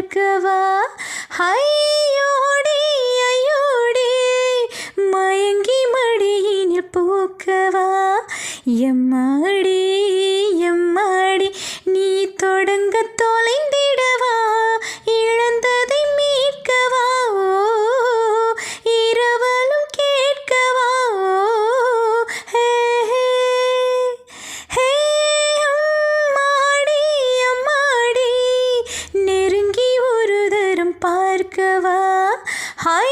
பார்க்கவா ஐயோடி ஐயோடி. மயங்கி மடியினில் பூக்கவா எம்மாடி அம்மாடி, நெருங்கி ஒரு தரம் பார்க்கவா ஹை